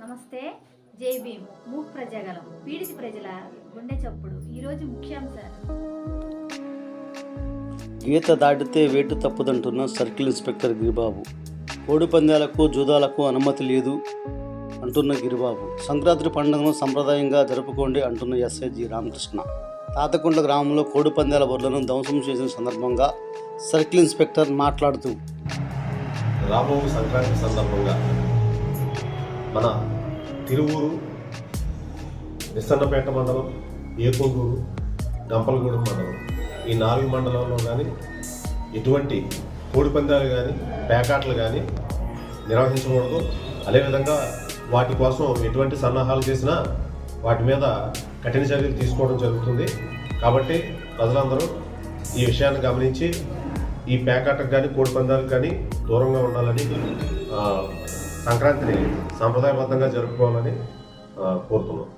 నమస్తే. జై భీమ్. మూక్ ప్రజాగలం. పీడిత ప్రజల గుండె చప్పుడు. ఈరోజు ముఖ్యాంశాలు గీత దాటితే వేటు తప్పదంటున్న సర్కిల్ ఇన్స్పెక్టర్ గిరిబాబు. కోడి పందాలకు జూదాలకు అనుమతి లేదు అంటున్న గిరిబాబు. సంక్రాంతి పండుగను సంప్రదాయంగా జరుపుకోండి అంటున్న ఎస్ఐజి రామకృష్ణ. తాతకుంట గ్రామంలో కోడి పందాల బొర్లను ధ్వంసం చేసిన సందర్భంగా సర్కిల్ ఇన్స్పెక్టర్ మాట్లాడుతూ రాబో సంక్రాంతి సందర్భంగా మన తిరువూరు నిస్సన్నపేట మండలం ఏకొండూరు గంపలగూడెం మండలం. ఈ నాలుగు మండలంలో కానీ ఎటువంటి కోడిపందాలు కానీ పేకాటలు కానీ నిర్వహించకూడదు. అదేవిధంగా వాటి కోసం ఎటువంటి సన్నాహాలు చేసినా వాటి మీద కఠిన చర్యలు తీసుకోవడం జరుగుతుంది. కాబట్టి ప్రజలందరూ ఈ విషయాన్ని గమనించి ఈ పేకాటకు కానీ కోడిపందాలకు కానీ దూరంగా ఉండాలని సంక్రాంతిని సాంప్రదాయబద్ధంగా జరుపుకోవాలని కోరుతున్నాం.